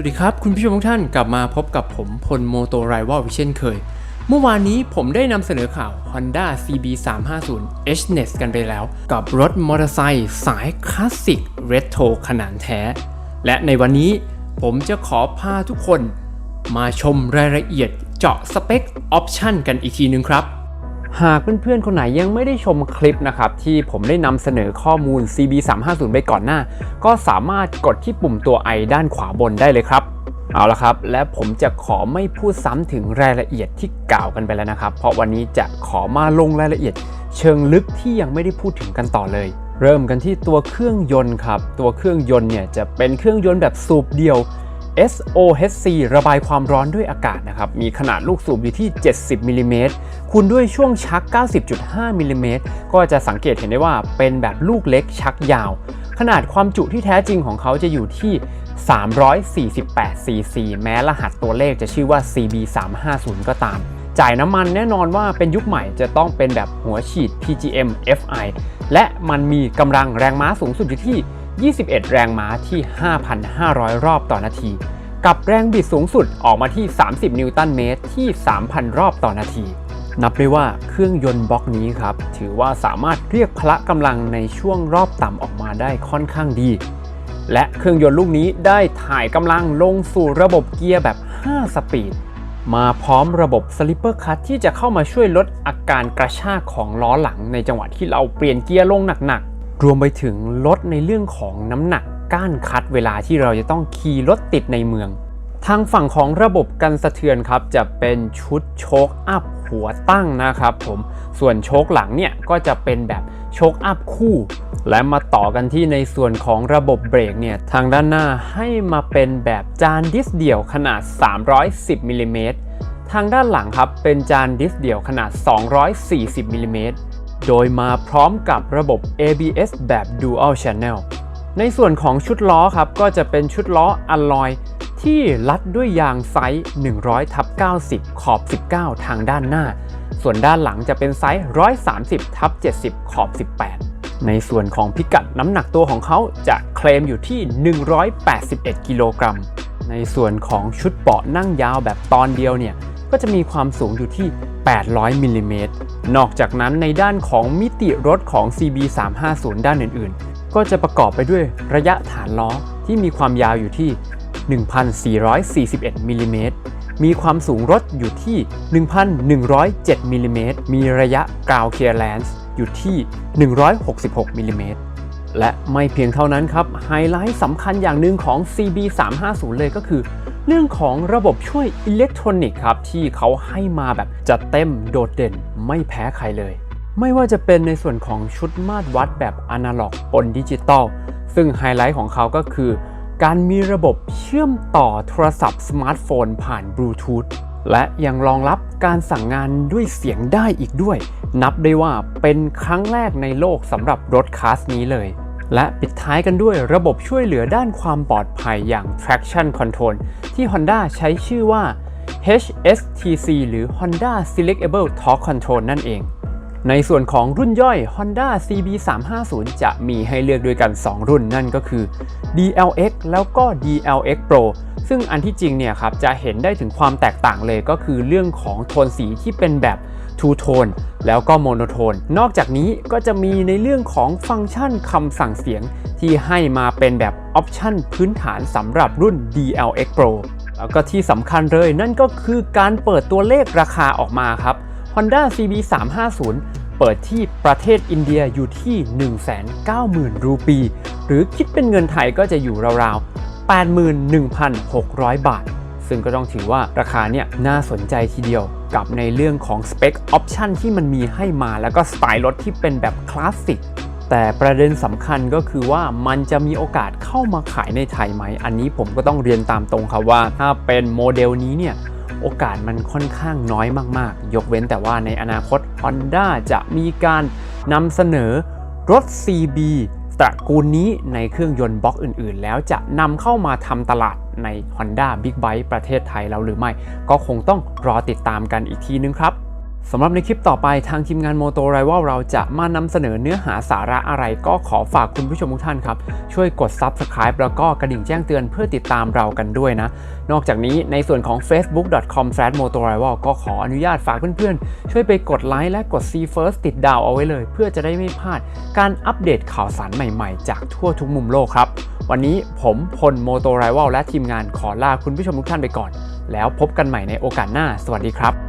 สวัสดีครับ คุณผู้ชมทุกท่านกลับมาพบกับผมพลโมโตไรว a l เช่นเคย เมื่อวานนี้ผมได้นำเสนอข่าว Honda CB 3 5 0 h n e s กันไปแล้ว กับรถมอเตอร์ไซค์สายคลาสสิกเรโทรขนาดแท้ และในวันนี้ผมจะขอพาทุกคน มาชมรายละเอียดเจาะสเปคออปชันกันอีกทีนึงครับ หากเพื่อนๆ คนไหนยังไม่ได้ชมคลิปนะครับ ที่ผมได้นำเสนอข้อมูล CB 3 5 0ไปก่อนหน้า ก็สามารถกดที่ปุ่มตัว i ด้านขวาบนได้เลยครับ เอาละครับ และผมจะขอไม่พูดซ้ำถึงรายละเอียดที่กล่าวกันไปแล้วนะครับ เพราะวันนี้จะขอมาลงรายละเอียด เชิงลึกที่ยังไม่ได้พูดถึงกันต่อเลย เริ่มกันที่ตัวเครื่องยนต์ครับ ตัวเครื่องยนต์เนี่ยจะเป็นเครื่องยนต์แบบสูบเดียว SOHC ระบายความร้อนด้วยอากาศนะครับ มีขนาดลูกสูบอยู่ที่ 70มิลลิเมตรคูณด้วยช่วงชัก 90.5มิลลิเมตรก็จะสังเกตเห็นได้ว่าเป็นแบบลูกเล็กชักยาว ขนาดความจุที่แท้จริงของเขาจะอยู่ที่ 348 cc แม้รหัสตัวเลขจะชื่อว่า CB 350 ก็ตาม จ่ายน้ำมันแน่นอนว่าเป็นยุคใหม่จะต้องเป็นแบบหัวฉีด PGM FI และมันมีกำลังแรงม้าสูงสุดอยู่ที่21 แรงม้าที่ 5,500 รอบต่อนาที กับแรงบิดสูงสุดออกมาที่ 30 นิวตันเมตรที่ 3,000 รอบต่อนาที นับได้ว่าเครื่องยนต์บล็อกนี้ครับ ถือว่าสามารถเรียกพละกำลังในช่วงรอบต่ำออกมาได้ค่อนข้างดี และเครื่องยนต์ลูกนี้ได้ถ่ายกำลังลงสู่ระบบเกียร์แบบ 5 สปีด มาพร้อมระบบสลิปเปอร์คัตที่จะเข้ามาช่วยลดอาการกระชากของล้อหลังในจังหวะที่เราเปลี่ยนเกียร์ลงหนักๆรวมไปถึงลดในเรื่องของน้ำหนัก ก้านคัดเวลาที่เราจะต้องขี่รถติดในเมือง ทางฝั่งของระบบกันสะเทือนครับ จะเป็นชุดโชคอัพหัวตั้งนะครับผมส่วนโชคหลังเนี่ยก็จะเป็นแบบโชคอัพคู่ และมาต่อกันที่ในส่วนของระบบเบรกเนี่ยทางด้านหน้าให้มาเป็นแบบจานดิสเดี่ยวขนาด 310มิลลิเมตรทางด้านหลังครับเป็นจานดิสเดี่ยวขนาด 240มิลลิเมตรโดยมาพร้อมกับระบบ ABS แบบ Dual Channel ในส่วนของชุดล้อครับ ก็จะเป็นชุดล้ออัลลอยที่ลัดด้วยยางไซส์100ทับ90 ขอบ 19 ทางด้านหน้า ส่วนด้านหลังจะเป็นไซส์130ทับ70 ขอบ 18 ในส่วนของพิกัดน้ำหนักตัวของเขาจะเคลมอยู่ที่ 181 กิโลกรัม ในส่วนของชุดเบาะนั่งยาวแบบตอนเดียวเนี่ย ก็จะมีความสูงอยู่ที่ 800มิลลิเมตร นอกจากนั้นในด้านของมิติรถของ CB 350 ด้านอื่นๆ ก็จะประกอบไปด้วยระยะฐานล้อที่มีความยาวอยู่ที่ 1,441มิลลิเมตรมีความสูงรถอยู่ที่ 1,107มิลลิเมตรมีระยะกราวเคลียร์แลนซ์อยู่ที่ 166มิลลิเมตรและไม่เพียงเท่านั้นครับ ไฮไลท์สำคัญอย่างหนึ่งของ CB 350เลยก็คือ เรื่องของระบบช่วยอิเล็กทรอนิกส์ครับ ที่เขาให้มาแบบจัดเต็มโดดเด่นไม่แพ้ใครเลย ไม่ว่าจะเป็นในส่วนของชุดมาตรวัดแบบอนาล็อกปนดิจิตอลซึ่งไฮไลท์ของเขาก็คือ การมีระบบเชื่อมต่อโทรศัพท์สมาร์ทโฟนผ่านบลูทูธและยังรองรับการสั่งงานด้วยเสียงได้อีกด้วย นับได้ว่าเป็นครั้งแรกในโลกสำหรับรถคาสนี้เลย และปิดท้ายกันด้วยระบบช่วยเหลือด้านความปลอดภัยอย่าง traction control ที่ Honda ใช้ชื่อว่า HSTC หรือ Honda Selectable Torque Control นั่นเอง ในส่วนของรุ่นย่อย Honda CB 350 จะมีให้เลือกด้วยกัน 2 รุ่นนั่นก็คือ DLX แล้วก็ DLX Pro ซึ่งอันที่จริงเนี่ยครับจะเห็นได้ถึงความแตกต่างเลยก็คือเรื่องของโทนสีที่เป็นแบบทูโทนแล้วก็โมโนโทน นอกจากนี้ก็จะมีในเรื่องของฟังก์ชันคำสั่งเสียงที่ให้มาเป็นแบบออปชันพื้นฐานสำหรับรุ่น DLX Pro แล้วก็ที่สำคัญเลยนั่นก็คือการเปิดตัวเลขราคาออกมาครับ Honda CB 350เปิดที่ประเทศอินเดียอยู่ที่ 190,000 รูปี หรือคิดเป็นเงินไทยก็จะอยู่ราวๆ 81,600 บาท ซึ่งก็ต้องถือว่าราคาเนี่ยน่าสนใจทีเดียวกับในเรื่องของสเปคออปชันที่มันมีให้มาแล้วก็สไตล์รถที่เป็นแบบคลาสสิกแต่ประเด็นสำคัญก็คือว่ามันจะมีโอกาสเข้ามาขายในไทยไหม อันนี้ผมก็ต้องเรียนตามตรงครับว่า ถ้าเป็นโมเดลนี้เนี่ย โอกาสมันค่อนข้างน้อยมากๆ ยกเว้นแต่ว่าในอนาคต Honda จะมีการนำเสนอรถ CB ตระกูลนี้ในเครื่องยนต์บล็อกอื่นๆ แล้วจะนำเข้ามาทำตลาดใน Honda Big Bike ประเทศไทยเราหรือไม่ ก็คงต้องรอติดตามกันอีกทีนึงครับ สำหรับในคลิปต่อไปทางทีมงาน Moto Rival เราจะมานำเสนอเนื้อหาสาระอะไรก็ขอฝากคุณผู้ชมทุกท่านครับ ช่วยกด Subscribe แล้วก็กระดิ่งแจ้งเตือนเพื่อติดตามเรากันด้วยนะ นอกจากนี้ในส่วนของ facebook.com/motorival ก็ขออนุญาตฝากเพื่อนๆ ช่วยไปกดไลค์และกด See First ติดดาวเอาไว้เลย เพื่อจะได้ไม่พลาดการอัปเดตข่าวสารใหม่ๆ จากทั่วทุกมุมโลกครับ วันนี้ผมพล Moto Rival และทีมงานขอลาคุณผู้ชมทุกท่านไปก่อน แล้วพบกันใหม่ในโอกาสหน้า สวัสดีครับ